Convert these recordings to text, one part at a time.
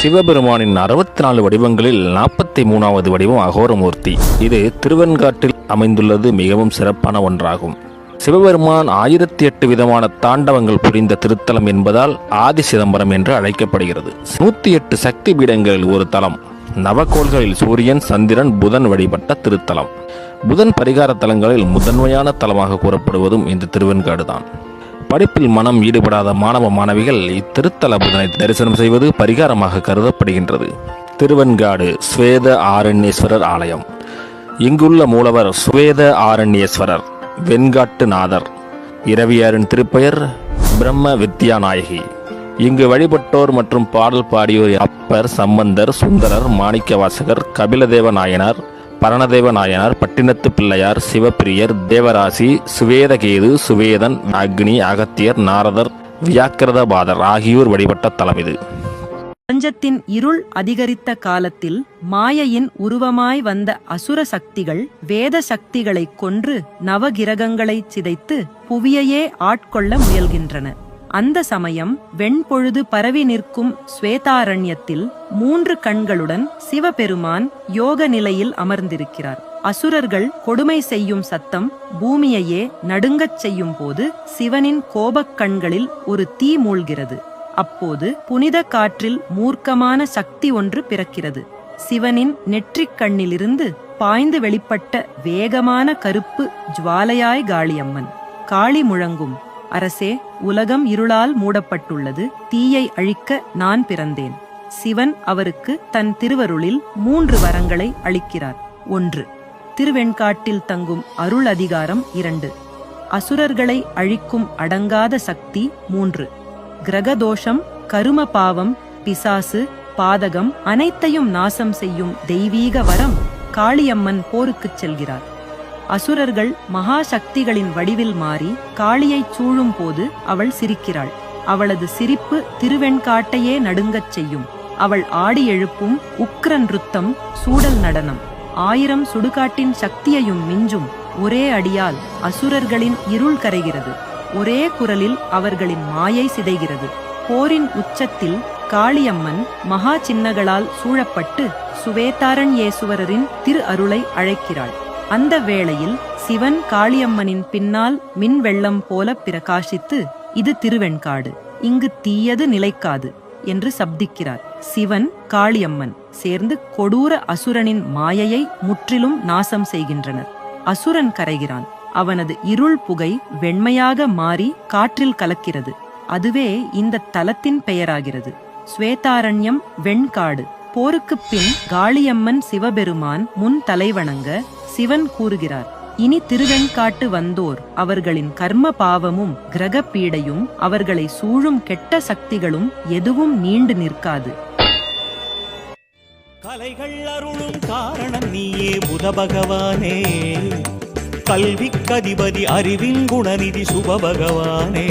சிவபெருமானின் அறுபத்தி நாலு வடிவங்களில் நாற்பத்தி மூணாவது வடிவம் அகோரமூர்த்தி. இது திருவெண்காட்டில் அமைந்துள்ளது மிகவும் சிறப்பான ஒன்றாகும். சிவபெருமான் ஆயிரத்தி எட்டு விதமான தாண்டவங்கள் புரிந்த திருத்தலம் என்பதால் ஆதி சிதம்பரம் என்று அழைக்கப்படுகிறது. நூத்தி எட்டு சக்தி பீடங்களில் ஒரு தலம் நவகோள்களில் சூரியன் சந்திரன் புதன் வழிபட்ட திருத்தலம். புதன் பரிகார தலங்களில் முதன்மையான தலமாக கூறப்படுவதும் இந்த திருவெண்காடு தான் படிப்பில் மனம் ஈடுபடாத மாணவ மாணவிகள் இத்திருத்தல புதனை தரிசனம் செய்வது பரிகாரமாக கருதப்படுகின்றது. திருவெண்காடு ஸ்வேத ஆரண்யேஸ்வரர் ஆலயம். இங்குள்ள மூலவர் ஸ்வேத ஆரண்யேஸ்வரர் வெண்காட்டு நாதர். இரவியாரின் திருப்பெயர் பிரம்ம வித்யாநாயகி. இங்கு வழிபட்டோர் மற்றும் பாடல் பாடியோர் அப்பர் சம்பந்தர் சுந்தரர் மாணிக்கவாசகர் கபிலதேவ நாயனார் பரணதேவ நாயனார் பட்டினத்து பிள்ளையார் சிவப்பிரியர் தேவராசி சுவேதகேது சுவேதன் அக்னி அகத்தியர் நாரதர் வியாக்கிரதபாதர் ஆகியோர் வழிபட்ட தலம் இது. பிரபஞ்சத்தின் இருள் அதிகரித்த காலத்தில் மாயையின் உருவமாய் வந்த அசுர சக்திகள் வேத சக்திகளைக் கொன்று நவகிரகங்களைச் சிதைத்து புவியையே ஆட்கொள்ள முயல்கின்றன. அந்த சமயம் வெண்பொழுது பரவி நிற்கும் ஸ்வேதாரண்யத்தில் மூன்று கண்களுடன் சிவபெருமான் யோக நிலையில் அமர்ந்திருக்கிறார். அசுரர்கள் கொடுமை செய்யும் சத்தம் பூமியையே நடுங்கச் செய்யும் போது சிவனின் கோபக் கண்களில் ஒரு தீ மூழ்கிறது. அப்போது புனித காற்றில் மூர்க்கமான சக்தி ஒன்று பிறக்கிறது. சிவனின் நெற்றிக் கண்ணிலிருந்து பாய்ந்து வெளிப்பட்ட வேகமான கருப்பு ஜுவாலையாய் காளியம்மன். காளி முழங்கும். அரசே உலகம் இருளால் மூடப்பட்டுள்ளது தீயை அழிக்க நான் பிறந்தேன். சிவன் அவருக்கு தன் திருவருளில் மூன்று வரங்களை அளிக்கிறார். ஒன்று திருவெண்காட்டில் தங்கும் அருள் அதிகாரம் இரண்டு. அசுரர்களை அழிக்கும் அடங்காத சக்தி மூன்று. கிரகதோஷம் கரும பாவம் பிசாசு பாதகம் அனைத்தையும் நாசம் செய்யும் தெய்வீக வரம் காளியம்மன் போருக்குச் செல்கிறார். அசுரர்கள் மகா சக்திகளின் வடிவில் மாறி காளியைச் சூழும் போது அவள் சிரிக்கிறாள். அவளது சிரிப்பு திருவெண்காட்டையே நடுங்கச் செய்யும். அவள் ஆடி எழுப்பும் உக்ர நிருத்தம் சூடல் நடனம். ஆயிரம் சுடுகாட்டின் சக்தியையும் மிஞ்சும் ஒரே அடியால் அசுரர்களின் இருள் கரைகிறது. ஒரே குரலில் அவர்களின் மாயை சிதைகிறது. போரின் உச்சத்தில் காளியம்மன் மகா சின்னங்களால் சூழப்பட்டு சுவேதாரண்யேசுவரரின் திரு அருளை அழைக்கிறாள். அந்த வேளையில் சிவன் காளியம்மனின் பின்னால் மின் வெள்ளம் போல பிரகாசித்து இது திருவெண்காடு இங்கு தீயது நிலைக்காது என்று சப்திக்கிறார். சிவன் காளியம்மன் சேர்ந்து கொடூர அசுரனின் மாயையை முற்றிலும் நாசம் செய்கின்றனர். அசுரன் கரைகிறான். அவனது இருள் புகை வெண்மையாக மாறி காற்றில் கலக்கிறது. அதுவே இந்த தலத்தின் பெயராகிறது. ஸ்வேதாரண்யம் வெண்காடு. போருக்குப் பின் காளியம்மன் சிவபெருமான் முன் தலைவணங்க சிவன் கூறுகிறார் இனி திருவெண்காட்டு வந்தோர் அவர்களின் கர்ம பாவமும் கிரக பீடையும் அவர்களை சூழும் கெட்ட சக்திகளும் எதுவும் நீண்டு நிற்காது. கலைகள் அருளும் காரணம் நீயே புத பகவானே கல்விக்கதிபதி அறிவின் குணநிதி சுப பகவானே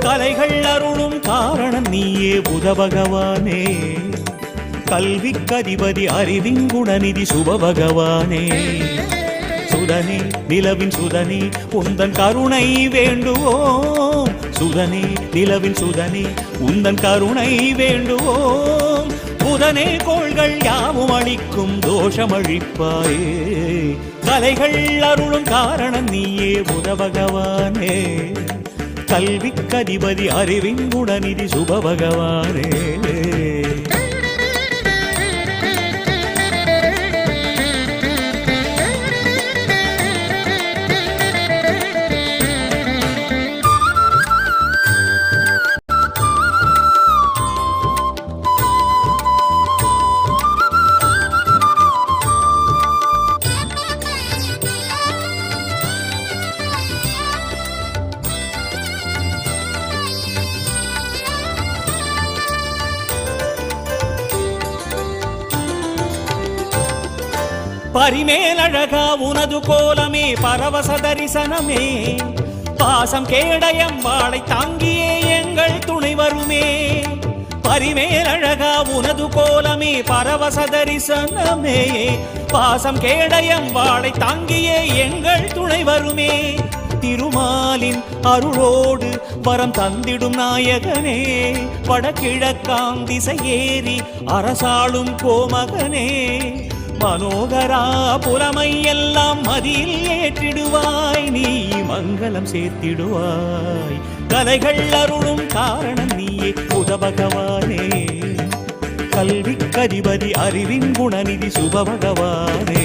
கலைகள் அருளும் காரணம் நீயே புத பகவானே கல்வி கதிபதி அறிவின் குணநிதி சுப பகவானே சுதனே நிலவின் சுதனே உந்தன் கருணை வேண்டுவோம். சுதனே நிலவின் சுதனே உந்தன் கருணை வேண்டுவோம். புதனே கோள்கள் யாவும் அளிக்கும் தோஷமழிப்பாயே. கலைகள் அருளும் காரணம் நீயே புத பகவானே கல்விக்கதிபதி அறிவின் குணநிதி சுப பரிமேலழகா உனது கோலமே பரவச தரிசனமே. பாசம் கேடயம் வாழை தாங்கியே எங்கள் துணை வருமே. பரிமேலழகா உனது கோலமே பரவச தரிசனமே. பாசம் கேடயம் வாழை தாங்கியே எங்கள் துணை வருமே. திருமாலின் அருளோடு வரம் தந்திடும் நாயகனே. வடகிழக்காம் திசையேறி அரசாளும் கோமகனே. மனோகரா புலமை எல்லாம் மதியில் ஏற்றிடுவாய் நீ மங்களம் சேர்த்திடுவாய். கலைகள் அருளும் காரணம் நீயே புதபகவானே கல்விக்கதிபதி அறிவின் குணநிதி சுபபகவானே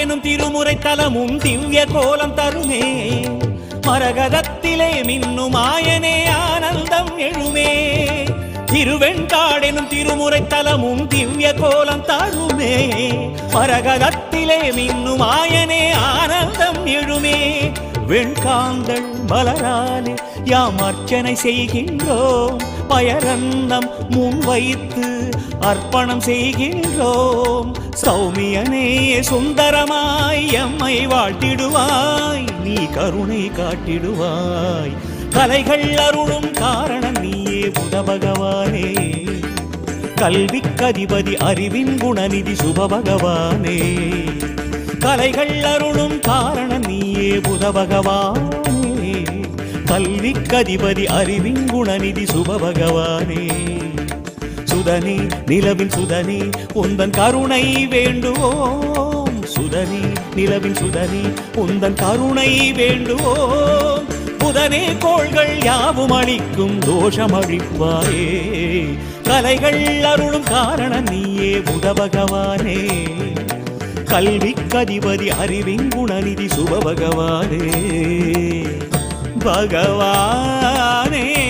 திருவெண்காடெனும் திருமுறை தலமும் திவ்ய கோலம் தருமே. மரகதத்திலே மின்னும் ஆயனே ஆனந்தம் எழுமே. திருவெண்காடெனும் திருமுறை தலமும் திவ்ய கோலம் தருமே. மரகதத்திலே மின்னும் ஆயனே ஆனந்தம் எழுமே. வெண்காந்தள் மலராலே யாம் அர்ச்சனை செய்கின்றோம். பயரன்னம் முன் வைத்து அர்ப்பணம் செய்கின்றோம். சௌமியனே சுந்தரமாய் எம்மை வாழ்த்திடுவாய். நீ கருணை காட்டிடுவாய். கலைகள் அருளும் காரணம் நீயே புத பகவானே கல்விக்கதிபதி அறிவின் குணநிதி சுப பகவானே கலைகள் அருளும் காரணம் நீயே புத பகவானே கல்விக்கதிபதி அறிவின் குணநிதி சுப பகவானே சுதனி நிலவின் சுதனி உந்தன் கருணை வேண்டுவோம். சுதனி நிலவின் சுதனி உந்தன் கருணை வேண்டுவோம். புதனே கோள்கள் யாவும் அளிக்கும் தோஷம் அழிப்பாயே கலைகள் அருளும் காரணம் நீயே புதபகவானே கல்வி கதிபதி அறிவின் குணநிதி சுபபகவானே பகவானே.